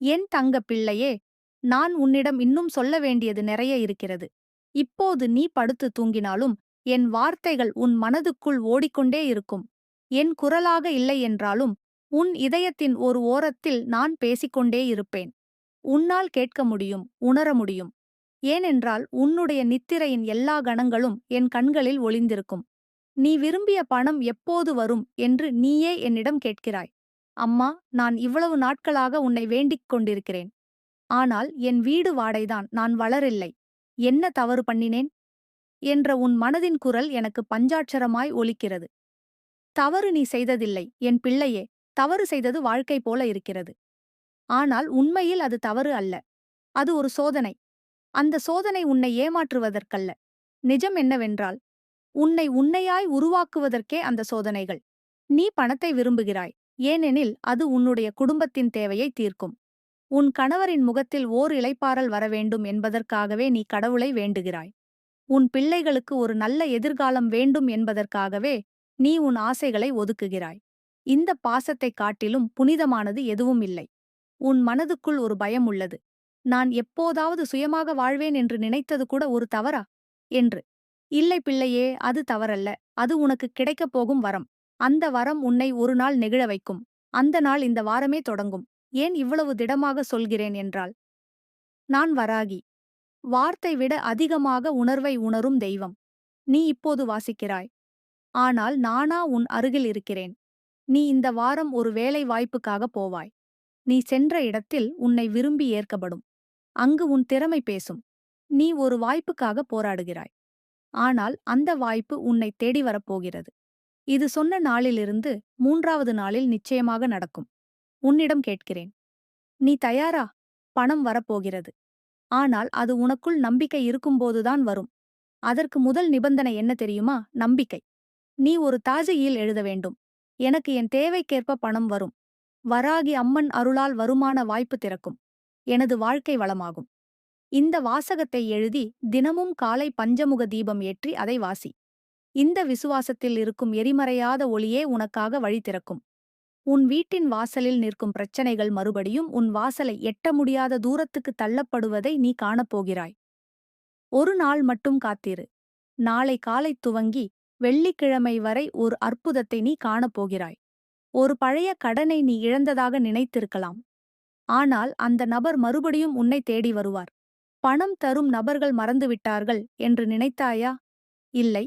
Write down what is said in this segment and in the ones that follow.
என் தங்க பிள்ளையே நான் உன்னிடம் இன்னும் சொல்ல வேண்டியது நிறைய இருக்கிறது. இப்போது நீ படுத்து தூங்கினாலும் என் வார்த்தைகள் உன் மனதுக்குள் ஓடிக்கொண்டே இருக்கும். என் குரலாக இல்லை என்றாலும் உன் இதயத்தின் ஒரு ஓரத்தில் நான் பேசிக்கொண்டே இருப்பேன். உன்னால் கேட்க முடியும் உணர முடியும். ஏனென்றால் உன்னுடைய நித்திரையின் எல்லா கணங்களும் என் கண்களில் ஒளிந்திருக்கும். நீ விரும்பிய பணம் எப்போது வரும் என்று நீயே என்னிடம் கேட்கிறாய். அம்மா நான் இவ்வளவு நாட்களாக உன்னை வேண்டிக் கொண்டிருக்கிறேன். ஆனால் என் வீடு வாடைதான் நான் வளரில்லை. என்ன தவறு பண்ணினேன்? என்ற உன் மனதின் குரல் எனக்கு பஞ்சாட்சரமாய் ஒலிக்கிறது. தவறு நீ செய்ததில்லை என் பிள்ளையே தவறு செய்தது வாழ்க்கை போல இருக்கிறது. ஆனால் உண்மையில் அது தவறு அல்ல. அது ஒரு சோதனை. அந்த சோதனை உன்னை ஏமாற்றுவதற்கல்ல. நிஜம் என்னவென்றால் உன்னை உன்னையாய் உருவாக்குவதற்கே அந்த சோதனைகள். நீ பணத்தை விரும்புகிறாய். ஏனெனில் அது உன்னுடைய குடும்பத்தின் தேவையை தீர்க்கும். உன் கணவரின் முகத்தில் ஓர் இளைப்பாறல் வரவேண்டும் என்பதற்காகவே நீ கடவுளை வேண்டுகிறாய். உன் பிள்ளைகளுக்கு ஒரு நல்ல எதிர்காலம் வேண்டும் என்பதற்காகவே நீ உன் ஆசைகளை ஒதுக்குகிறாய். இந்த பாசத்தைக் காட்டிலும் புனிதமானது எதுவும் இல்லை. உன் மனதுக்குள் ஒரு பயம் உள்ளது. நான் எப்போதாவது சுயமாக வாழ்வேன் என்று நினைத்தது கூட ஒரு தவறா? என்று. இல்லை பிள்ளையே அது தவறல்ல. அது உனக்கு கிடைக்கப் போகும் வரம். அந்த வரம் உன்னை ஒரு நாள் நெகிழ வைக்கும். அந்த நாள் இந்த வாரமே தொடங்கும். ஏன் இவ்வளவு திடமாக சொல்கிறேன் என்றால் நான் வராகி. வார்த்தை விட அதிகமாக உணர்வை உணரும் தெய்வம். நீ இப்போது வாசிக்கிறாய். ஆனால் நானா உன் அருகில் இருக்கிறேன். நீ இந்த வாரம் ஒரு வேலை வாய்ப்புக்காக போவாய். நீ சென்ற இடத்தில் உன்னை விரும்பி ஏற்கப்படும். அங்கு உன் திறமை பேசும். நீ ஒரு வாய்ப்புக்காக போராடுகிறாய். ஆனால் அந்த வாய்ப்பு உன்னை தேடி வரப்போகிறது. இது சொன்ன நாளிலிருந்து மூன்றாவது நாளில் நிச்சயமாக நடக்கும். உன்னிடம் கேட்கிறேன். நீ தயாரா? பணம் வரப்போகிறது. ஆனால் அது உனக்குள் நம்பிக்கை இருக்கும்போதுதான் வரும். அதற்கு முதல் நிபந்தனை என்ன தெரியுமா? நம்பிக்கை. நீ ஒரு தாஜையில் எழுத வேண்டும். எனக்கு என் தேவைக்கேற்ப பணம் வரும். வராகி அம்மன் அருளால் வருமான வாய்ப்பு திறக்கும். எனது வாழ்க்கை வளமாகும். இந்த வாசகத்தை எழுதி தினமும் காலை பஞ்சமுக தீபம் ஏற்றி அதை வாசி. இந்த விசுவாசத்தில் இருக்கும் எரிமறையாத ஒளியே உனக்காக வழி திறக்கும். உன் வீட்டின் வாசலில் நிற்கும் பிரச்சனைகள் மறுபடியும் உன் வாசலை எட்ட முடியாத தூரத்துக்கு தள்ளப்படுவதை நீ காணப்போகிறாய். ஒரு நாள் மட்டும் காத்திரு. நாளை காலை துவங்கி வெள்ளிக்கிழமை வரை ஒரு அற்புதத்தை நீ காணப்போகிறாய். ஒரு பழைய கடனை நீ இழந்ததாக நினைத்திருக்கலாம். ஆனால் அந்த நபர் மறுபடியும் உன்னை தேடி வருவார். பணம் தரும் நபர்கள் மறந்துவிட்டார்கள் என்று நினைத்தாயா? இல்லை.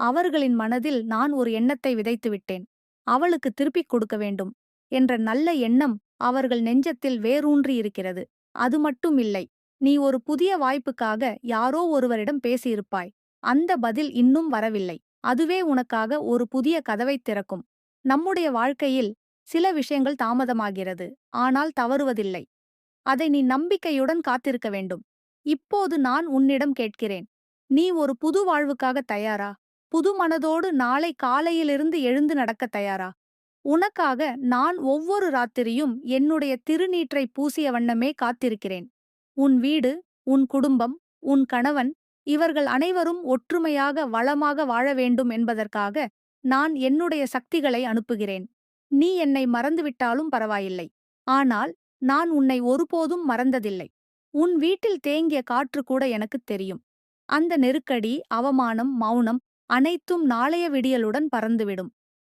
அவர்களின் மனதில் நான் ஒரு எண்ணத்தை விதைத்துவிட்டேன் அவளுக்கு திருப்பிக் கொடுக்க வேண்டும் என்ற நல்ல எண்ணம் அவர்கள் நெஞ்சத்தில் வேரூன்றியிருக்கிறது அது மட்டும் இல்லை நீ ஒரு புதிய வாய்ப்புக்காக யாரோ ஒருவரிடம் பேசியிருப்பாய். அந்த பதில் இன்னும் வரவில்லை. அதுவே உனக்காக ஒரு புதிய கதவைத் திறக்கும். நம்முடைய வாழ்க்கையில் சில விஷயங்கள் தாமதமாகிறது ஆனால் தவறுவதில்லை. அதை நீ நம்பிக்கையுடன் காத்திருக்க வேண்டும். இப்போது நான் உன்னிடம் கேட்கிறேன். நீ ஒரு புது வாழ்வுக்காக தயாரா? புது மனதோடு நாளை காலையிலிருந்து எழுந்து நடக்க தயாரா? உனக்காக நான் ஒவ்வொரு ராத்திரியும் என்னுடைய திருநீற்றை பூசிய வண்ணமே காத்திருக்கிறேன். உன் வீடு உன் குடும்பம் உன் கணவன் இவர்கள் அனைவரும் ஒற்றுமையாக வளமாக வாழ வேண்டும் என்பதற்காக நான் என்னுடைய சக்திகளை அனுப்புகிறேன். நீ என்னை மறந்துவிட்டாலும் பரவாயில்லை. ஆனால் நான் உன்னை ஒருபோதும் மறந்ததில்லை. உன் வீட்டில் தேங்கிய காற்று கூட எனக்குத் தெரியும். அந்த நெருக்கடி அவமானம் மௌனம் அனைத்தும் நாளைய விடியலுடன் பறந்துவிடும்.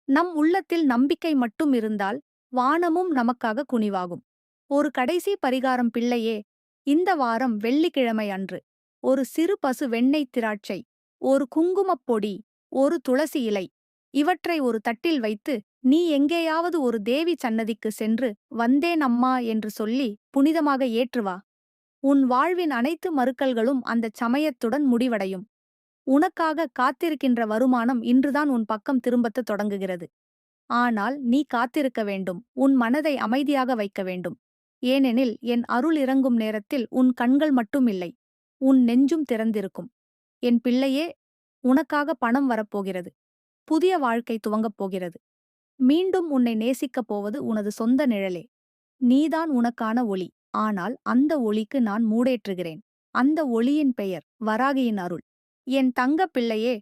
நம் உள்ளத்தில் நம்பிக்கை மட்டும் இருந்தால் வானமும் நமக்காக குனிவாகும். ஒரு கடைசி பரிகாரம் பிள்ளையே இந்த வாரம் வெள்ளிக்கிழமை அன்று. ஒரு சிறு பசு வெண்ணெய் திராட்சை ஒரு குங்குமப் பொடி ஒரு துளசி இலை. இவற்றை ஒரு தட்டில் வைத்து நீ எங்கேயாவது ஒரு தேவி சன்னதிக்கு சென்று வந்தேன் அம்மா என்று சொல்லி புனிதமாக ஏற்றுவா உன் வாழ்வின் அனைத்து மறுக்கல்களும் அந்தச் சமயத்துடன் முடிவடையும். உனக்காக காத்திருக்கின்ற வருமானம் இன்றுதான் உன் பக்கம் திரும்பத் தொடங்குகிறது. ஆனால் நீ காத்திருக்க வேண்டும். உன் மனதை அமைதியாக வைக்க வேண்டும். ஏனெனில் என் அருள் இறங்கும் நேரத்தில் உன் கண்கள் மட்டும் இல்லை உன் நெஞ்சும் திறந்திருக்கும். என் பிள்ளையே உனக்காக பணம் வரப்போகிறது. புதிய வாழ்க்கை துவங்கப் போகிறது. மீண்டும் உன்னை நேசிக்கப் போவது உனது சொந்த நிழலே. நீதான் உனக்கான ஒளி. ஆனால் அந்த ஒளிக்கு நான் மூடேற்றுகிறேன். அந்த ஒளியின் பெயர் வராகியின் அருள். என் தங்கப் பிள்ளையே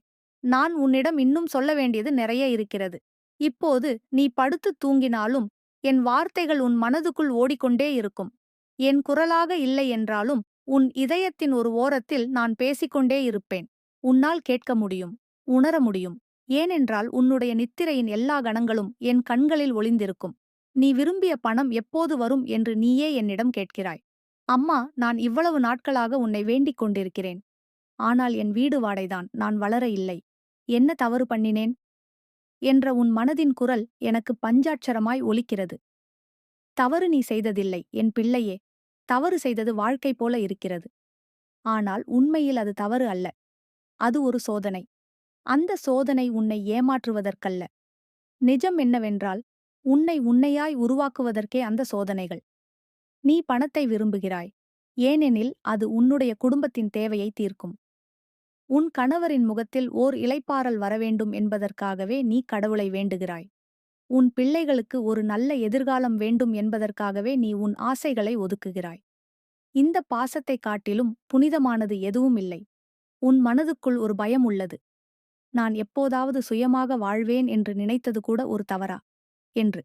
நான் உன்னிடம் இன்னும் சொல்ல வேண்டியது நிறைய இருக்கிறது. இப்போது நீ படுத்து தூங்கினாலும் என் வார்த்தைகள் உன் மனதுக்குள் ஓடிக்கொண்டே இருக்கும். என் குரலாக இல்லை என்றாலும் உன் இதயத்தின் ஒரு ஓரத்தில் நான் பேசிக்கொண்டே இருப்பேன். உன்னால் கேட்க முடியும் உணர முடியும். ஏனென்றால் உன்னுடைய நித்திரையின் எல்லா கணங்களும் என் கண்களில் ஒளிந்திருக்கும். நீ விரும்பிய பணம் எப்போது வரும் என்று நீயே என்னிடம் கேட்கிறாய். அம்மா நான் இவ்வளவு நாட்களாக உன்னை வேண்டிக் கொண்டிருக்கிறேன். ஆனால் என் வீடு வாடைதான் நான் வளர இல்லை. என்ன தவறு பண்ணினேன்? என்ற உன் மனதின் குரல் எனக்கு பஞ்சாட்சரமாய் ஒலிக்கிறது. தவறு நீ செய்ததில்லை என் பிள்ளையே. தவறு செய்தது வாழ்க்கை போல இருக்கிறது. ஆனால் உண்மையில் அது தவறு அல்ல. அது ஒரு சோதனை. அந்த சோதனை உன்னை ஏமாற்றுவதற்கல்ல. நிஜம் என்னவென்றால் உன்னை உன்னையாய் உருவாக்குவதற்கே அந்த சோதனைகள். நீ பணத்தை விரும்புகிறாய். ஏனெனில் அது உன்னுடைய குடும்பத்தின் தேவையை தீர்க்கும். உன் கணவரின் முகத்தில் ஓர் இளைப்பாறல் வரவேண்டும் என்பதற்காகவே நீ கடவுளை வேண்டுகிறாய். உன் பிள்ளைகளுக்கு ஒரு நல்ல எதிர்காலம் வேண்டும் என்பதற்காகவே நீ உன் ஆசைகளை ஒதுக்குகிறாய். இந்த பாசத்தைக் காட்டிலும் புனிதமானது எதுவும் இல்லை. உன் மனதுக்குள் ஒரு பயம் உள்ளது. நான் எப்போதாவது சுயமாக வாழ்வேன் என்று நினைத்தது கூட ஒரு தவறா? என்று.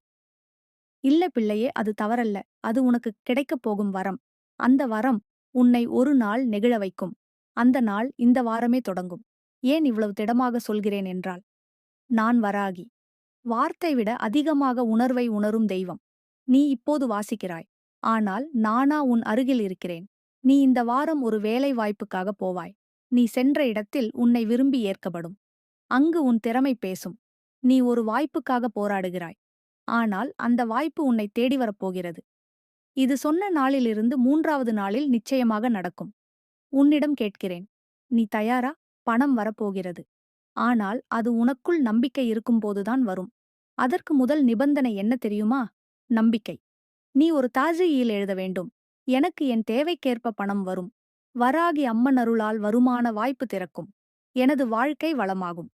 இல்ல பிள்ளையே அது தவறல்ல. அது உனக்கு கிடைக்கப் போகும் வரம். அந்த வரம் உன்னை ஒரு நாள் நெகிழ வைக்கும். அந்த நாள் இந்த வாரமே தொடங்கும். ஏன் இவ்வளவு திடமாக சொல்கிறேன் என்றால் நான் வராகி. வார்த்தை விட அதிகமாக உணர்வை உணரும் தெய்வம். நீ இப்போது வாசிக்கிறாய். ஆனால் நானா உன் அருகில் இருக்கிறேன். நீ இந்த வாரம் ஒரு வேலை வாய்ப்புக்காக போவாய். நீ சென்ற இடத்தில் உன்னை விரும்பி ஏற்கப்படும். அங்கு உன் திறமை பேசும். நீ ஒரு வாய்ப்புக்காக போராடுகிறாய். ஆனால் அந்த வாய்ப்பு உன்னை தேடி வரப்போகிறது இது சொன்ன நாளிலிருந்து மூன்றாவது நாளில் நிச்சயமாக நடக்கும். உன்னிடம் கேட்கிறேன். நீ தயாரா? பணம் வரப்போகிறது. ஆனால் அது உனக்குள் நம்பிக்கை இருக்கும்போதுதான் வரும். அதற்கு முதல் நிபந்தனை என்ன தெரியுமா? நம்பிக்கை. நீ ஒரு தாஜியில் எழுத வேண்டும். எனக்கு என் தேவைக்கேற்ப பணம் வரும். வராகி அம்மனருளால் வருமான வாய்ப்பு திறக்கும். எனது வாழ்க்கை வளமாகும்.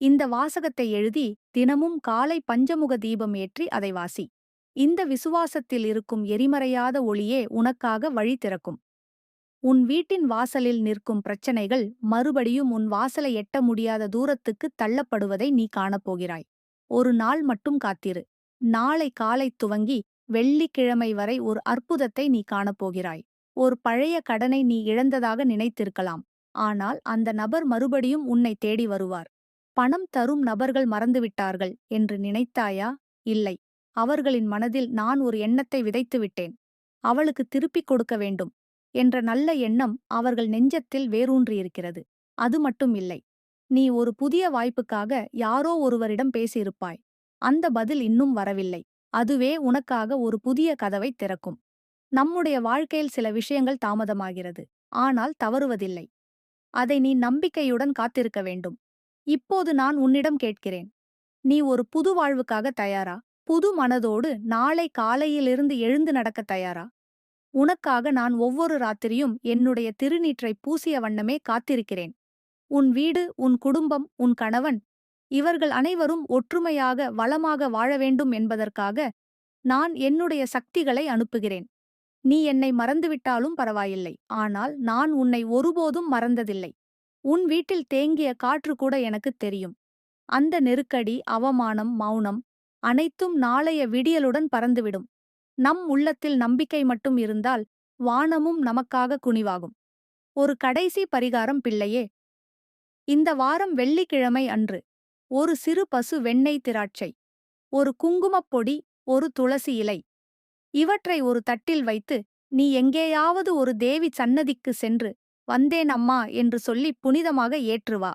இந்த வாசகத்தை எழுதி தினமும் காலை பஞ்சமுக தீபம் ஏற்றி அதை வாசி. இந்த விசுவாசத்தில் இருக்கும் எரிமறையாத ஒளியே உனக்காக வழி திறக்கும். உன் வீட்டின் வாசலில் நிற்கும் பிரச்சனைகள் மறுபடியும் உன் வாசலை எட்ட முடியாத தூரத்துக்கு தள்ளப்படுவதை நீ காணப்போகிறாய். ஒரு நாள் மட்டும் காத்திரு. நாளை காலை துவங்கி வெள்ளிக்கிழமை வரை ஒரு அற்புதத்தை நீ காணப்போகிறாய். ஒரு பழைய கடனை நீ இழந்ததாக நினைத்திருக்கலாம். ஆனால் அந்த நபர் மறுபடியும் உன்னை தேடி வருவார். பணம் தரும் நபர்கள் மறந்துவிட்டார்கள் என்று நினைத்தாயா? இல்லை. அவர்களின் மனதில் நான் ஒரு எண்ணத்தை விதைத்து விட்டேன். அவளுக்கு திருப்பிக் கொடுக்க வேண்டும். என்ற நல்ல எண்ணம் அவர்கள் நெஞ்சத்தில் வேரூன்றியிருக்கிறது. அது மட்டும் இல்லை நீ ஒரு புதிய வாய்ப்புக்காக யாரோ ஒருவரிடம் பேசியிருப்பாய். அந்த பதில் இன்னும் வரவில்லை. அதுவே உனக்காக ஒரு புதிய கதவை திறக்கும். நம்முடைய வாழ்க்கையில் சில விஷயங்கள் தாமதமாகிறது. ஆனால் தவறுவதில்லை. அதை நீ நம்பிக்கையுடன் காத்திருக்க வேண்டும். இப்போது நான் உன்னிடம் கேட்கிறேன். நீ ஒரு புது வாழ்வுக்காக தயாரா? புது மனதோடு நாளை காலையிலிருந்து எழுந்து நடக்க தயாரா? உனக்காக நான் ஒவ்வொரு ராத்திரியும் என்னுடைய திருநீற்றை பூசிய வண்ணமே காத்திருக்கிறேன். உன் வீடு உன் குடும்பம் உன் கணவன் இவர்கள் அனைவரும் ஒற்றுமையாக வளமாக வாழ வேண்டும் என்பதற்காக நான் என்னுடைய சக்திகளை அனுப்புகிறேன். நீ என்னை மறந்துவிட்டாலும் பரவாயில்லை. ஆனால் நான் உன்னை ஒருபோதும் மறந்ததில்லை. உன் வீட்டில் தேங்கிய காற்று கூட எனக்குத் தெரியும். அந்த நெருக்கடி அவமானம் மௌனம் அனைத்தும் நாளைய விடியலுடன் பறந்துவிடும். நம் உள்ளத்தில் நம்பிக்கை மட்டும் இருந்தால் வானமும் நமக்காக குனிவாகும். ஒரு கடைசி பரிகாரம் பிள்ளையே. இந்த வாரம் வெள்ளிக்கிழமை அன்று. ஒரு சிறு பசு வெண்ணெய் திராட்சை. ஒரு குங்குமப் பொடி ஒரு துளசி இலை. இவற்றை ஒரு தட்டில் வைத்து நீ எங்கேயாவது ஒரு தேவி சன்னதிக்கு சென்று வந்தேன் அம்மா என்று சொல்லி புனிதமாக ஏற்றுவா.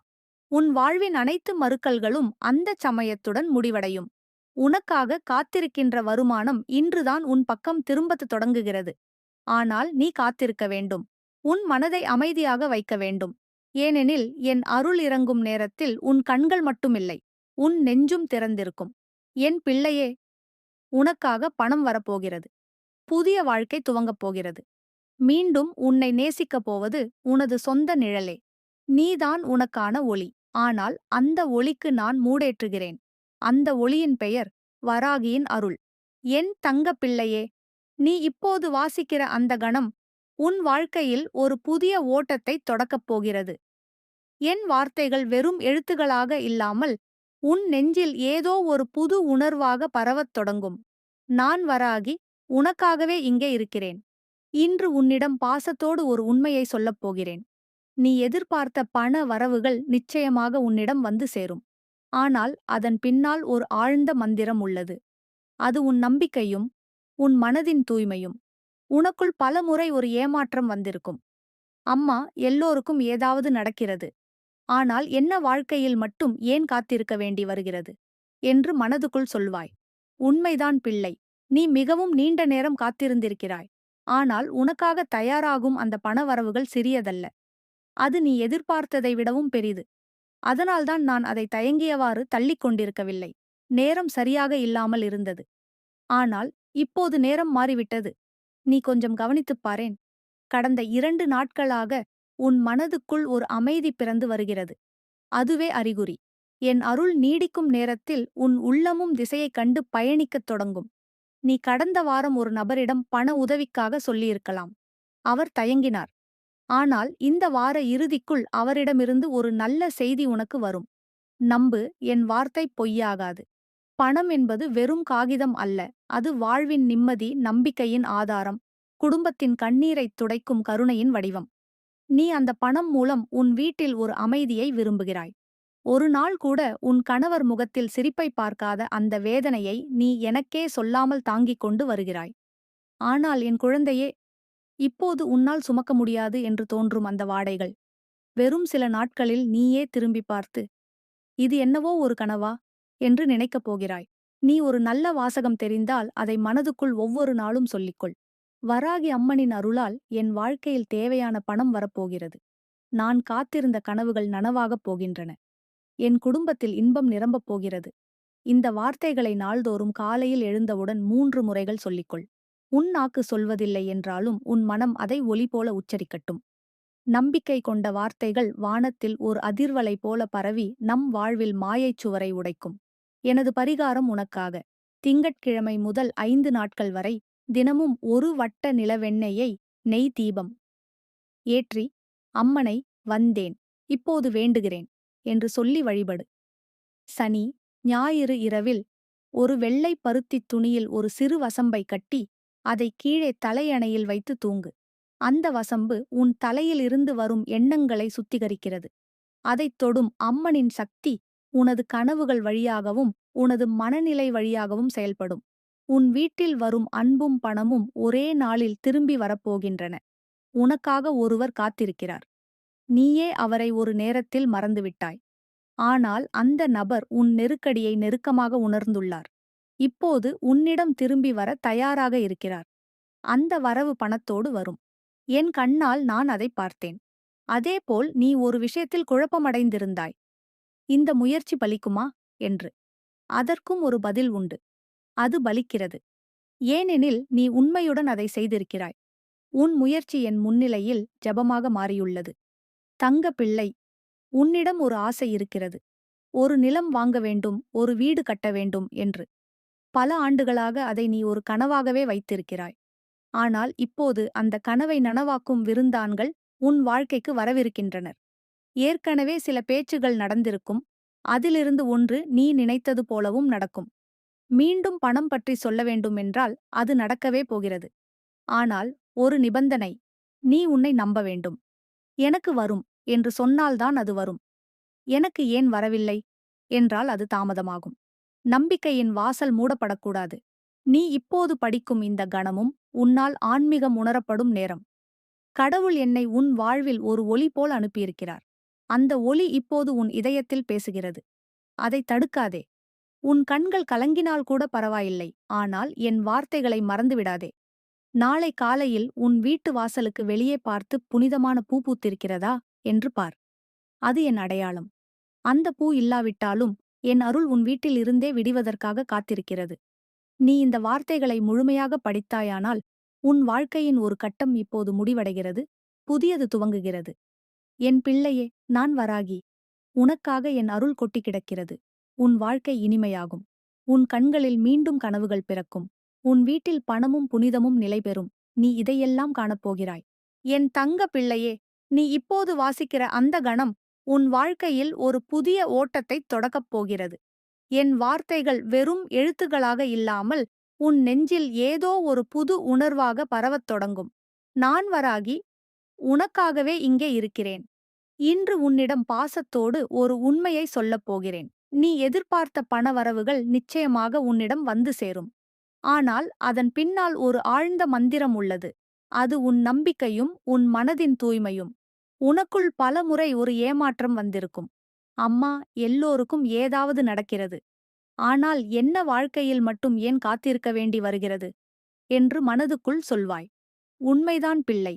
உன் வாழ்வின் அனைத்து மறுக்கல்களும் அந்தச் சமயத்துடன் முடிவடையும். உனக்காக காத்திருக்கின்ற வருமானம் இன்றுதான் உன் பக்கம் திரும்பத் தொடங்குகிறது. ஆனால் நீ காத்திருக்க வேண்டும். உன் மனதை அமைதியாக வைக்க வேண்டும். ஏனெனில் என் அருள் இறங்கும் நேரத்தில் உன் கண்கள் மட்டுமில்லை. உன் நெஞ்சும் திறந்திருக்கும். என் பிள்ளையே உனக்காக பணம் வரப்போகிறது. புதிய வாழ்க்கை துவங்கப் போகிறது. மீண்டும் உன்னை நேசிக்கப் போவது உனது சொந்த நிழலே. நீதான் உனக்கான ஒளி. ஆனால் அந்த ஒளிக்கு நான் மூடேற்றுகிறேன். அந்த ஒளியின் பெயர் வராகியின் அருள். என் தங்கப்பிள்ளையே நீ இப்போது வாசிக்கிற அந்த கணம் உன் வாழ்க்கையில் ஒரு புதிய ஓட்டத்தைத் தொடக்கப் போகிறது. என் வார்த்தைகள் வெறும் எழுத்துகளாக இல்லாமல் உன் நெஞ்சில் ஏதோ ஒரு புது உணர்வாக பரவத் தொடங்கும். நான் வராகி உனக்காகவே இங்கே இருக்கிறேன். இன்று உன்னிடம் பாசத்தோடு ஒரு உண்மையை சொல்லப் போகிறேன். நீ எதிர்பார்த்த பண வரவுகள் நிச்சயமாக உன்னிடம் வந்து சேரும். ஆனால் அதன் பின்னால் ஒரு ஆழ்ந்த மந்திரம் உள்ளது. அது உன் நம்பிக்கையும் உன் மனதின் தூய்மையும். உனக்குள் பலமுறை ஒரு ஏமாற்றம் வந்திருக்கும். அம்மா எல்லோருக்கும் ஏதாவது நடக்கிறது. ஆனால் என்ன வாழ்க்கையில் மட்டும் ஏன் காத்திருக்க வேண்டி வருகிறது? என்று மனதுக்குள் சொல்வாய். உண்மைதான் பிள்ளை. நீ மிகவும் நீண்ட நேரம் காத்திருந்திருக்கிறாய். ஆனால் உனக்காக தயாராகும் அந்த பணவரவுகள் சிறியதல்ல. அது நீ எதிர்பார்த்ததை விடவும் பெரிது. அதனால்தான் நான் அதை தயங்கியவாறு தள்ளிக் கொண்டிருக்கவில்லை. நேரம் சரியாக இல்லாமல் இருந்தது. ஆனால் இப்போது நேரம் மாறிவிட்டது. நீ கொஞ்சம் கவனித்துப் பாரேன். கடந்த இரண்டு நாட்களாக உன் மனதுக்குள் ஒரு அமைதி பிறந்து வருகிறது. அதுவே அறிகுறி. என் அருள் நீடிக்கும் நேரத்தில் உன் உள்ளமும் திசையைக் கண்டு பயணிக்கத் தொடங்கும். நீ கடந்த வாரம் ஒரு நபரிடம் பண உதவிக்காக சொல்லியிருக்கலாம். அவர் தயங்கினார். ஆனால் இந்த வார இறுதிக்குள் அவரிடமிருந்து ஒரு நல்ல செய்தி உனக்கு வரும். நம்பு என் வார்த்தை பொய்யாகாது. பணம் என்பது வெறும் காகிதம் அல்ல. அது வாழ்வின் நிம்மதி நம்பிக்கையின் ஆதாரம். குடும்பத்தின் கண்ணீரைத் துடைக்கும் கருணையின் வடிவம். நீ அந்த பணம் மூலம் உன் வீட்டில் ஒரு அமைதியை விரும்புகிறாய். ஒரு நாள் கூட உன் கணவர் முகத்தில் சிரிப்பை பார்க்காத அந்த வேதனையை நீ எனக்கே சொல்லாமல் தாங்கிக் கொண்டு வருகிறாய். ஆனால் என் குழந்தையே இப்போது உன்னால் சுமக்க முடியாது என்று தோன்றும் அந்த வாடைகள். வெறும் சில நாட்களில் நீயே திரும்பி பார்த்து இது என்னவோ ஒரு கனவா என்று நினைக்கப் போகிறாய். நீ ஒரு நல்ல வாசகம் தெரிந்தால் அதை மனதுக்குள் ஒவ்வொரு நாளும் சொல்லிக்கொள். வராகி அம்மனின் அருளால் என் வாழ்க்கையில் தேவையான பணம் வரப்போகிறது. நான் காத்திருந்த கனவுகள் நனவாகப் போகின்றன. என் குடும்பத்தில் இன்பம் நிரம்பப் போகிறது. இந்த வார்த்தைகளை நாள்தோறும் காலையில் எழுந்தவுடன் மூன்று முறைகள் சொல்லிக்கொள். உன் நாக்கு சொல்வதில்லை என்றாலும் உன் மனம் அதை ஒலி போல உச்சரிக்கட்டும். நம்பிக்கை கொண்ட வார்த்தைகள் வானத்தில் ஓர் அதிர்வலை போல பரவி நம் வாழ்வில் மாயைச் சுவரை உடைக்கும். எனது பரிகாரம் உனக்காக. திங்கட்கிழமை முதல் ஐந்து நாட்கள் வரை தினமும் ஒரு வட்ட நிலவெண்ணெயை நெய் தீபம். ஏற்றி அம்மனை வந்தேன். இப்போது வேண்டுகிறேன் என்று சொல்லி வழிபடு. சனி ஞாயிறு இரவில் ஒரு வெள்ளை பருத்தித் துணியில் ஒரு சிறு வசம்பை கட்டி அதை கீழே தலையணையில் வைத்து தூங்கு. அந்த வசம்பு உன் தலையிலிருந்து வரும் எண்ணங்களை சுத்திகரிக்கிறது. அதைத் தொடும் அம்மனின் சக்தி உனது கனவுகள் வழியாகவும் உனது மனநிலை வழியாகவும் செயல்படும். உன் வீட்டில் வரும் அன்பும் பணமும் ஒரே நாளில் திரும்பி வரப்போகின்றன. உனக்காக ஒருவர் காத்திருக்கிறார். நீயே அவரை ஒரு நேரத்தில் மறந்துவிட்டாய். ஆனால் அந்த நபர் உன் நெருக்கடியை நெருக்கமாக உணர்ந்துள்ளார். இப்போது உன்னிடம் திரும்பி வர தயாராக இருக்கிறார். அந்த வரவு பணத்தோடு வரும். என் கண்ணால் நான் அதை பார்த்தேன். அதேபோல் நீ ஒரு விஷயத்தில் குழப்பமடைந்திருந்தாய். இந்த முயற்சி பலிக்குமா? என்று. அதற்கும் ஒரு பதில் உண்டு. அது பலிக்கிறது. ஏனெனில் நீ உண்மையுடன் அதை செய்திருக்கிறாய். உன் முயற்சி என் முன்னிலையில் ஜபமாக மாறியுள்ளது. தங்க பிள்ளை. உன்னிடம் ஒரு ஆசை இருக்கிறது. ஒரு நிலம் வாங்க வேண்டும் ஒரு வீடு கட்ட வேண்டும் என்று. பல ஆண்டுகளாக அதை நீ ஒரு கனவாகவே வைத்திருக்கிறாய். ஆனால் இப்போது அந்த கனவை நனவாக்கும் விருந்தான்கள் உன் வாழ்க்கைக்கு வரவிருக்கின்றனர். ஏற்கனவே சில பேச்சுகள் நடந்திருக்கும். அதிலிருந்து ஒன்று நீ நினைத்தது போலவும் நடக்கும். மீண்டும் பணம் பற்றி சொல்ல வேண்டுமென்றால் அது நடக்கவே போகிறது. ஆனால் ஒரு நிபந்தனை. நீ உன்னை நம்ப வேண்டும். எனக்கு வரும் என்று சொன்னால்தான் அது வரும். எனக்கு ஏன் வரவில்லை? என்றால் அது தாமதமாகும். நம்பிக்கையின் வாசல் மூடப்படக்கூடாது. நீ இப்போது படிக்கும் இந்த கணமும் உன்னால் ஆன்மீகம் உணரப்படும் நேரம். கடவுள் என்னை உன் வாழ்வில் ஒரு ஒலி போல் அனுப்பியிருக்கிறார். அந்த ஒளி இப்போது உன் இதயத்தில் பேசுகிறது. அதை தடுக்காதே. உன் கண்கள் கலங்கினால் கூட பரவாயில்லை. ஆனால் என் வார்த்தைகளை மறந்துவிடாதே. நாளை காலையில் உன் வீட்டு வாசலுக்கு வெளியே பார்த்து புனிதமான பூ பூத்திருக்கிறதா? என்று பார். அது என் அடையாளம். அந்த பூ இல்லாவிட்டாலும் என் அருள் உன் வீட்டில் இருந்தே விடிவதற்காக காத்திருக்கிறது. நீ இந்த வார்த்தைகளை முழுமையாக படித்தாயானால் உன் வாழ்க்கையின் ஒரு கட்டம் இப்போது முடிவடைகிறது புதியது துவங்குகிறது. என் பிள்ளையே நான் வராகி உனக்காக என் அருள் கொட்டி கிடக்கிறது. உன் வாழ்க்கை இனிமையாகும். உன் கண்களில் மீண்டும் கனவுகள் பிறக்கும். உன் வீட்டில் பணமும் புனிதமும் நிலைபெறும். நீ இதையெல்லாம் காணப்போகிறாய். என் தங்க பிள்ளையே நீ இப்போது வாசிக்கிற அந்த கணம் உன் வாழ்க்கையில் ஒரு புதிய ஓட்டத்தைத் தொடக்கப் போகிறது. என் வார்த்தைகள் வெறும் எழுத்துகளாக இல்லாமல் உன் நெஞ்சில் ஏதோ ஒரு புது உணர்வாக பரவத் தொடங்கும். நான் வராகி உனக்காகவே இங்கே இருக்கிறேன். இன்று உன்னிடம் பாசத்தோடு ஒரு உண்மையை சொல்லப் போகிறேன். நீ எதிர்பார்த்த பணவரவுகள் நிச்சயமாக உன்னிடம் வந்து சேரும். ஆனால் அதன் பின்னால் ஒரு ஆழ்ந்த மந்திரம் உள்ளது. அது உன் நம்பிக்கையும் உன் மனதின் தூய்மையும். உனக்குள் பலமுறை ஒரு ஏமாற்றம் வந்திருக்கும். அம்மா எல்லோருக்கும் ஏதாவது நடக்கிறது. ஆனால் என்ன வாழ்க்கையில் மட்டும் ஏன் காத்திருக்க வேண்டி வருகிறது? என்று மனதுக்குள் சொல்வாய். உண்மைதான் பிள்ளை.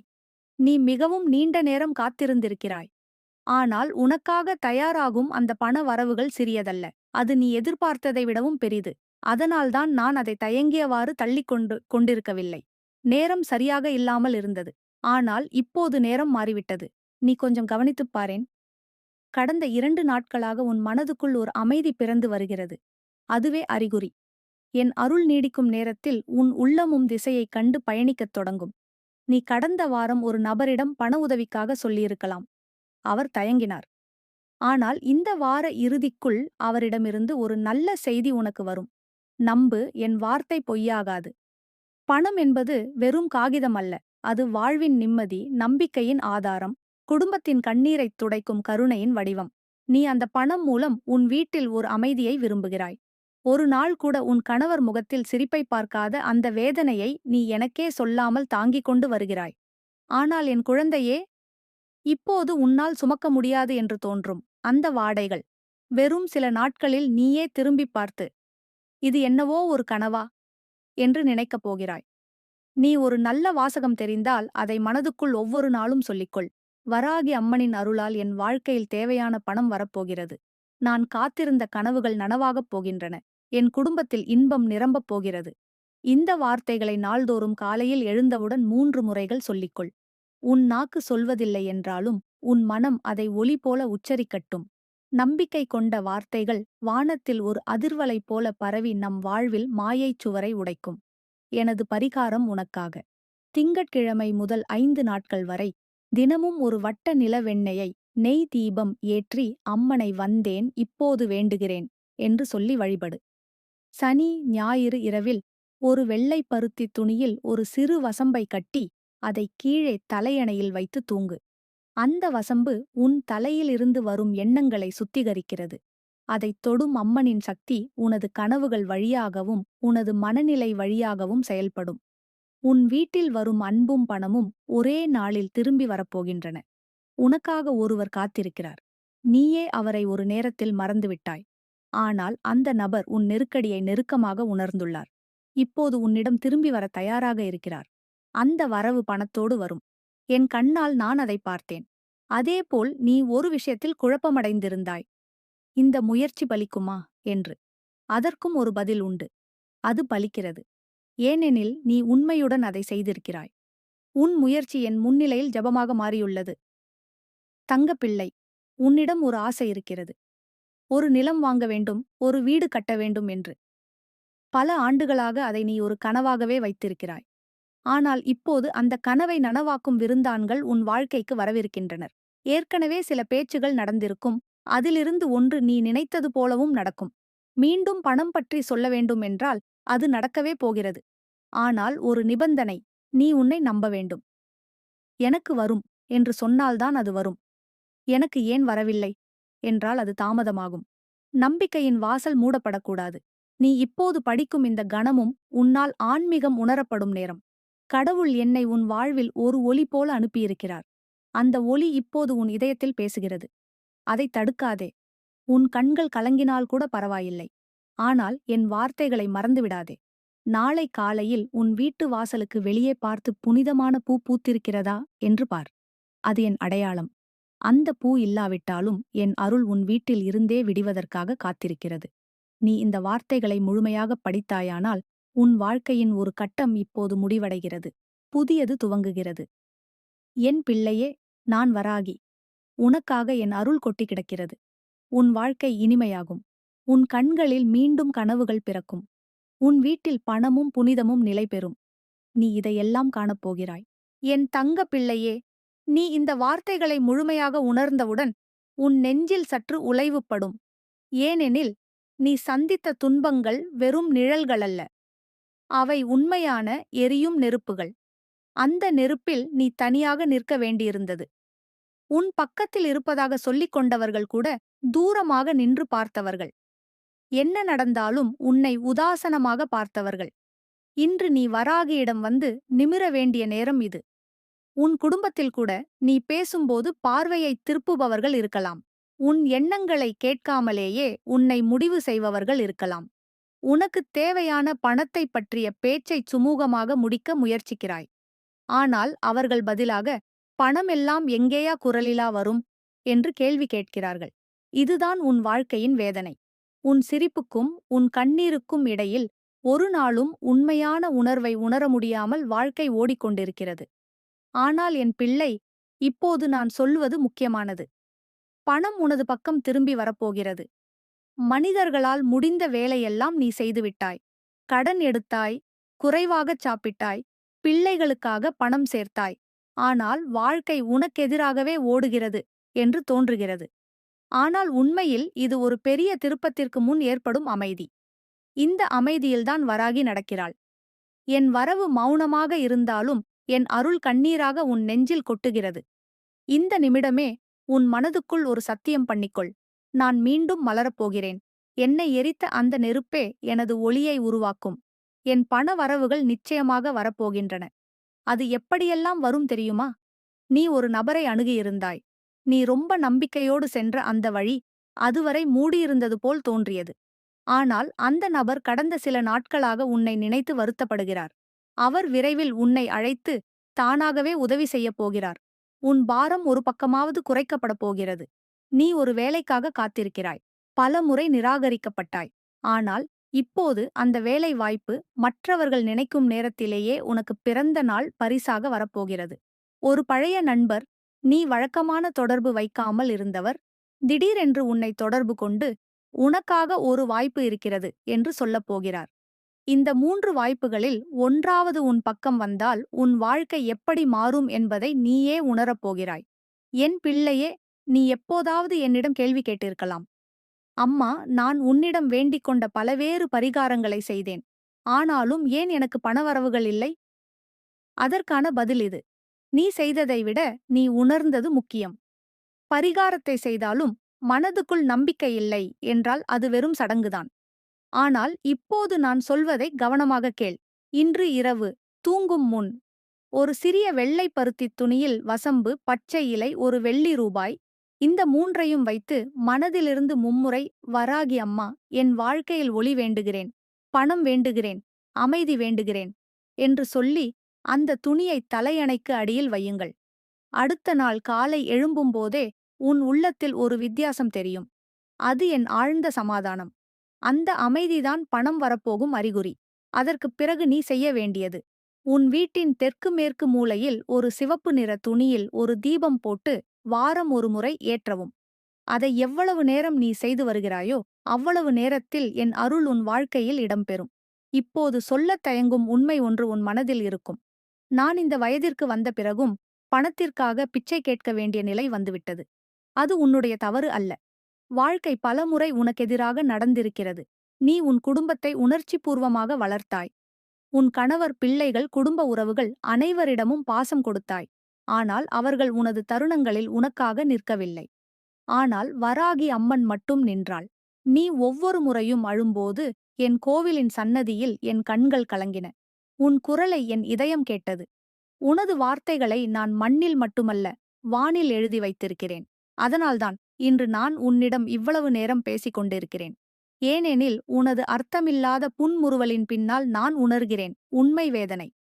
நீ மிகவும் நீண்ட நேரம் காத்திருந்திருக்கிறாய். ஆனால் உனக்காக தயாராகும் அந்த பண வரவுகள் சிறியதல்ல. அது நீ எதிர்பார்த்ததை விடவும் பெரிது. அதனால்தான் நான் அதை தயங்கியவாறு தள்ளிக்கொண்டு கொண்டிருக்கவில்லை. நேரம் சரியாக இல்லாமல் இருந்தது. ஆனால் இப்போது நேரம் மாறிவிட்டது. நீ கொஞ்சம் கவனித்துப் பாரேன். கடந்த இரண்டு நாட்களாக உன் மனதுக்குள் ஒரு அமைதி பிறந்து வருகிறது. அதுவே அறிகுறி. என் அருள் நீடிக்கும் நேரத்தில் உன் உள்ளமும் திசையைக் கண்டு பயணிக்கத் தொடங்கும். நீ கடந்த வாரம் ஒரு நபரிடம் பண உதவிக்காக சொல்லியிருக்கலாம். அவர் தயங்கினார். ஆனால் இந்த வார இறுதிக்குள் அவரிடமிருந்து ஒரு நல்ல செய்தி உனக்கு வரும். நம்பு என் வார்த்தை பொய்யாகாது. பணம் என்பது வெறும் காகிதம் அல்ல. அது வாழ்வின் நிம்மதி நம்பிக்கையின் ஆதாரம். குடும்பத்தின் கண்ணீரைத் துடைக்கும் கருணையின் வடிவம். நீ அந்த பணம் மூலம் உன் வீட்டில் ஒரு அமைதியை விரும்புகிறாய். ஒரு நாள் கூட உன் கணவர் முகத்தில் சிரிப்பை பார்க்காத அந்த வேதனையை நீ எனக்கே சொல்லாமல் தாங்கிக் கொண்டு வருகிறாய். ஆனால் என் குழந்தையே இப்போது உன்னால் சுமக்க முடியாது என்று தோன்றும். அந்த வாடைகள். வெறும் சில நாட்களில் நீயே திரும்பிப் பார்த்து இது என்னவோ ஒரு கனவா என்று நினைக்கப் போகிறாய். நீ ஒரு நல்ல வாசகம் தெரிந்தால் அதை மனதுக்குள் ஒவ்வொரு நாளும் சொல்லிக்கொள். வராகி அம்மனின் அருளால் என் வாழ்க்கையில் தேவையான பணம் வரப்போகிறது. நான் காத்திருந்த கனவுகள் நனவாகப் போகின்றன. என் குடும்பத்தில் இன்பம் நிரம்பப் போகிறது. இந்த வார்த்தைகளை நாள்தோறும் காலையில் எழுந்தவுடன் மூன்று முறைகள் சொல்லிக்கொள். உன் நாக்கு சொல்வதில்லை என்றாலும் உன் மனம் அதை ஒலி போல உச்சரிக்கட்டும். நம்பிக்கை கொண்ட வார்த்தைகள் வானத்தில் ஒரு அதிர்வலை போல பரவி நம் வாழ்வில் மாயைச் சுவரை உடைக்கும். எனது பரிகாரம் உனக்காக. திங்கட்கிழமை முதல் ஐந்து நாட்கள் வரை தினமும் ஒரு வட்ட நிலவெண்ணெயை நெய் தீபம் ஏற்றி அம்மனை வந்தேன் இப்போது வேண்டுகிறேன் என்று சொல்லி வழிபடு. சனி ஞாயிறு இரவில் ஒரு வெள்ளை பருத்தி துணியில் ஒரு சிறு வசம்பை கட்டி அதை கீழே தலையணையில் வைத்து தூங்கு. அந்த வசம்பு உன் தலையிலிருந்து வரும் எண்ணங்களை சுத்திகரிக்கிறது. அதைத் தொடும் அம்மனின் சக்தி உனது கனவுகள் வழியாகவும் உனது மனநிலை வழியாகவும் செயல்படும். உன் வீட்டில் வரும் அன்பும் பணமும் ஒரே நாளில் திரும்பி வரப்போகின்றன. உனக்காக ஒருவர் காத்திருக்கிறார். நீயே அவரை ஒரு நேரத்தில் மறந்துவிட்டாய் ஆனால் அந்த நபர் உன் நெருக்கடியை நெருக்கமாக உணர்ந்துள்ளார். இப்போது உன்னிடம் திரும்பி வர தயாராக இருக்கிறார். அந்த வரவு பணத்தோடு வரும். என் கண்ணால் நான் அதை பார்த்தேன். அதேபோல் நீ ஒரு விஷயத்தில் குழப்பமடைந்திருந்தாய். இந்த முயற்சி பலிக்குமா? என்று. அதற்கும் ஒரு பதில் உண்டு. அது பலிக்கிறது. ஏனெனில் நீ உண்மையுடன் அதை செய்திருக்கிறாய். உன் முயற்சி என் முன்னிலையில் ஜபமாக மாறியுள்ளது. தங்கப்பிள்ளை உன்னிடம் ஒரு ஆசை இருக்கிறது. ஒரு நிலம் வாங்க வேண்டும் ஒரு வீடு கட்ட வேண்டும் என்று. பல ஆண்டுகளாக அதை நீ ஒரு கனவாகவே வைத்திருக்கிறாய். ஆனால் இப்போது அந்த கனவை நனவாக்கும் விருந்தான்கள் உன் வாழ்க்கைக்கு வரவிருக்கின்றனர். ஏற்கனவே சில பேச்சுகள் நடந்திருக்கும் அதிலிருந்து ஒன்று நீ நினைத்தது போலவும் நடக்கும். மீண்டும் பணம் பற்றி சொல்ல வேண்டும் என்றால் அது நடக்கவே போகிறது. ஆனால் ஒரு நிபந்தனை நீ உன்னை நம்ப வேண்டும். எனக்கு வரும் என்று சொன்னால்தான் அது வரும். எனக்கு ஏன் வரவில்லை? என்றால் அது தாமதமாகும். நம்பிக்கையின் வாசல் மூடப்படக்கூடாது. நீ இப்போது படிக்கும் இந்த கணமும் உன்னால் ஆன்மீகம் உணரப்படும் நேரம். கடவுள் என்னை உன் வாழ்வில் ஒரு ஒலி போல அனுப்பியிருக்கிறார். அந்த ஒலி இப்போது உன் இதயத்தில் பேசுகிறது. அதை தடுக்காதே. உன் கண்கள் கலங்கினால் கூட பரவாயில்லை. ஆனால் என் வார்த்தைகளை மறந்துவிடாதே. நாளை காலையில் உன் வீட்டு வாசலுக்கு வெளியே பார்த்து புனிதமான பூ பூத்திருக்கிறதா? என்று பார். அது என் அடையாளம். அந்த பூ இல்லாவிட்டாலும் என் அருள் உன் வீட்டில் இருந்தே விடிவதற்காக காத்திருக்கிறது. நீ இந்த வார்த்தைகளை முழுமையாகப் படித்தாயானால் உன் வாழ்க்கையின் ஒரு கட்டம் இப்போது முடிவடைகிறது. புதியது துவங்குகிறது. என் பிள்ளையே நான் வராகி. உனக்காக என் அருள் கொட்டி கிடக்கிறது. உன் வாழ்க்கை இனிமையாகும். உன் கண்களில் மீண்டும் கனவுகள் பிறக்கும். உன் வீட்டில் பணமும் புனிதமும் நிலை பெறும் நீ இதையெல்லாம் காணப்போகிறாய். என் தங்க பிள்ளையே நீ இந்த வார்த்தைகளை முழுமையாக உணர்ந்தவுடன் உன் நெஞ்சில் சற்று உலைவுப்படும் ஏனெனில் நீ சந்தித்த துன்பங்கள் வெறும் நிழல்களல்ல. அவை உண்மையான எரியும் நெருப்புகள். அந்த நெருப்பில் நீ தனியாக நிற்க வேண்டியிருந்தது. உன் பக்கத்தில் இருப்பதாக சொல்லிக் கொண்டவர்கள் கூட தூரமாக நின்று பார்த்தவர்கள். என்ன நடந்தாலும் உன்னை உதாசனமாக பார்த்தவர்கள். இன்று நீ வராகியிடம் வந்து நிமிர வேண்டிய நேரம் இது. உன் குடும்பத்தில் கூட நீ பேசும்போது பார்வையை திருப்புபவர்கள் இருக்கலாம். உன் எண்ணங்களை கேட்காமலேயே உன்னை முடிவு செய்பவர்கள் இருக்கலாம். உனக்குத் தேவையான பணத்தைப் பற்றிய பேச்சைச் சுமூகமாக முடிக்க முயற்சிக்கிறாய். ஆனால் அவர்கள் பதிலாக பணமெல்லாம் எங்கேயா குரலிலா வரும்? என்று கேள்வி கேட்கிறார்கள். இதுதான் உன் வாழ்க்கையின் வேதனை. உன் சிரிப்புக்கும் உன் கண்ணீருக்கும் இடையில் ஒரு நாளும் உண்மையான உணர்வை உணர முடியாமல் வாழ்க்கை ஓடிக்கொண்டிருக்கிறது. ஆனால் என் பிள்ளை இப்போது நான் சொல்வது முக்கியமானது. பணம் உனது பக்கம் திரும்பி வரப்போகிறது. மனிதர்களால் முடிந்த வேலையெல்லாம் நீ செய்துவிட்டாய் கடன் எடுத்தாய் குறைவாகச் சாப்பிட்டாய் பிள்ளைகளுக்காக பணம் சேர்த்தாய். ஆனால் வாழ்க்கை உனக்கெதிராகவே ஓடுகிறது என்று தோன்றுகிறது. ஆனால் உண்மையில் இது ஒரு பெரிய திருப்பத்திற்கு முன் ஏற்படும் அமைதி. இந்த அமைதியில்தான் வராகி நடக்கிறாள். என் வரவு மௌனமாக இருந்தாலும் என் அருள் கண்ணீராக உன் நெஞ்சில் கொட்டுகிறது. இந்த நிமிடமே உன் மனதுக்குள் ஒரு சத்தியம் பண்ணிக்கொள். நான் மீண்டும் மலரப்போகிறேன். என்னை எரித்த அந்த நெருப்பே எனது ஒளியை உருவாக்கும். என் பண வரவுகள் நிச்சயமாக வரப்போகின்றன. அது எப்படியெல்லாம் வரும் தெரியுமா? நீ ஒரு நபரை அணுகியிருந்தாய். நீ ரொம்ப நம்பிக்கையோடு சென்ற அந்த வழி அதுவரை மூடியிருந்தது போல் தோன்றியது. ஆனால் அந்த நபர் கடந்த சில நாட்களாக உன்னை நினைத்து வருத்தப்படுகிறார். அவர் விரைவில் உன்னை அழைத்து தானாகவே உதவி செய்யப் போகிறார். உன் பாரம் ஒரு பக்கமாவது குறைக்கப்படப் போகிறது. நீ ஒரு வேலைக்காக காத்திருக்கிறாய். பல முறை நிராகரிக்கப்பட்டாய். ஆனால் இப்போது அந்த வேலை வாய்ப்பு மற்றவர்கள் நினைக்கும் நேரத்திலேயே உனக்கு பிறந்த நாள் பரிசாக வரப்போகிறது ஒரு பழைய நண்பர் நீ வழக்கமான தொடர்பு வைக்காமல் இருந்தவர் திடீரென்று உன்னை தொடர்பு கொண்டு உனக்காக ஒரு வாய்ப்பு இருக்கிறது என்று சொல்லப் போகிறார். இந்த மூன்று வாய்ப்புகளில் ஒன்றாவது உன் பக்கம் வந்தால் உன் வாழ்க்கை எப்படி மாறும் என்பதை நீயே உணரப் போகிறாய். என் பிள்ளையே நீ எப்போதாவது என்னிடம் கேள்வி கேட்டிருக்கலாம். அம்மா நான் உன்னிடம் வேண்டிக் கொண்ட பலவேறு பரிகாரங்களை செய்தேன். ஆனாலும் ஏன் எனக்கு பணவரவுகள் இல்லை? அதற்கான பதில் இது. நீ செய்ததை விட நீ உணர்ந்தது முக்கியம். பரிகாரத்தை செய்தாலும் மனதுக்குள் நம்பிக்கை இல்லை என்றால் அது வெறும் சடங்குதான். ஆனால் இப்போது நான் சொல்வதை கவனமாக கேள். இன்று இரவு தூங்கும் முன் ஒரு சிறிய வெள்ளை பருத்தித் துணியில் வசம்பு பச்சை இலை ஒரு வெள்ளி ரூபாய் இந்த மூன்றையும் வைத்து மனதிலிருந்து மும்முறை வராகி அம்மா என் வாழ்க்கையில் ஒளி வேண்டுகிறேன் பணம் வேண்டுகிறேன் அமைதி வேண்டுகிறேன் என்று சொல்லி அந்த துணியை தலையணைக்கு அடியில் வையுங்கள். அடுத்த நாள் காலை எழும்பும்போதே உன் உள்ளத்தில் ஒரு வித்தியாசம் தெரியும். அது என் ஆழ்ந்த சமாதானம். அந்த அமைதிதான் பணம் வரப்போகும் அறிகுறி. அதற்குப் பிறகு நீ செய்ய வேண்டியது. உன் வீட்டின் தெற்கு மேற்கு மூலையில் ஒரு சிவப்பு நிற துணியில் ஒரு தீபம் போட்டு வாரம் ஒரு முறை ஏற்றவும். அதை எவ்வளவு நேரம் நீ செய்து வருகிறாயோ அவ்வளவு நேரத்தில் என் அருள் உன் வாழ்க்கையில் இடம்பெறும். இப்போது சொல்லத் தயங்கும் உண்மை ஒன்று உன் மனதில் இருக்கும். நான் இந்த வயதிற்கு வந்த பிறகும் பணத்திற்காக பிச்சை கேட்க வேண்டிய நிலை வந்துவிட்டது. அது உன்னுடைய தவறு அல்ல. வாழ்க்கை பலமுறை உனக்கெதிராக நடந்திருக்கிறது. நீ உன் குடும்பத்தை உணர்ச்சிபூர்வமாக வளர்த்தாய். உன் கணவர் பிள்ளைகள் குடும்ப உறவுகள் அனைவரிடமும் பாசம் கொடுத்தாய். ஆனால் அவர்கள் உனது தருணங்களில் உனக்காக நிற்கவில்லை. ஆனால் வராகி அம்மன் மட்டும் நின்றாள். நீ ஒவ்வொரு முறையும் அழும்போது என் கோவிலின் சன்னதியில் என் கண்கள் கலங்கின. உன் குரலை என் இதயம் கேட்டது. உனது வார்த்தைகளை நான் மண்ணில் மட்டுமல்ல வானில் எழுதி வைத்திருக்கிறேன். அதனால்தான் இன்று நான் உன்னிடம் இவ்வளவு நேரம் பேசிக் கொண்டிருக்கிறேன் ஏனெனில் உனது அர்த்தமில்லாத புன்முறுவலின் பின்னால் நான் உணர்கிறேன் உண்மை வேதனை.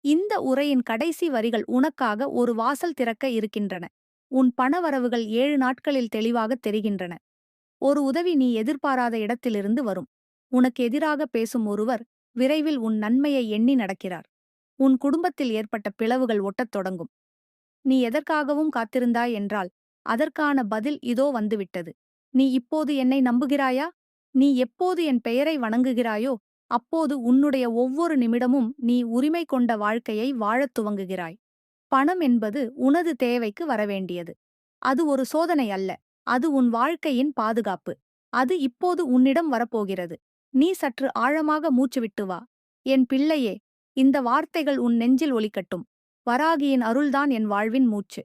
இந்த உரையின் கடைசி வரிகள் உனக்காக ஒரு வாசல் திறக்க இருக்கின்றன. உன் பணவரவுகள் ஏழு நாட்களில் தெளிவாகத் தெரிகின்றன. ஒரு உதவி நீ எதிர்பாராத இடத்திலிருந்து வரும். உனக்கு எதிராக பேசும் ஒருவர் விரைவில் உன் நன்மையை எண்ணி நடக்கிறார். உன் குடும்பத்தில் ஏற்பட்ட பிளவுகள் ஒட்டத் தொடங்கும். நீ எதற்காகவும் காத்திருந்தாய் என்றால் அதற்கான பதில் இதோ வந்துவிட்டது. நீ இப்போது என்னை நம்புகிறாயா? நீ எப்போது என் பெயரை வணங்குகிறாயோ அப்போது உன்னுடைய ஒவ்வொரு நிமிடமும் நீ உரிமை கொண்ட வாழ்க்கையை வாழத் துவங்குகிறாய். பணம் என்பது உனது தேவைக்கு வரவேண்டியது. அது ஒரு சோதனை அல்ல. அது உன் வாழ்க்கையின் பாதுகாப்பு. அது இப்போது உன்னிடம் வரப்போகிறது. நீ சற்று ஆழமாக மூச்சுவிட்டு வா. என் பிள்ளையே இந்த வார்த்தைகள் உன் நெஞ்சில் ஒலிக்கட்டும். வராகியின் அருள்தான் என் வாழ்வின் மூச்சு.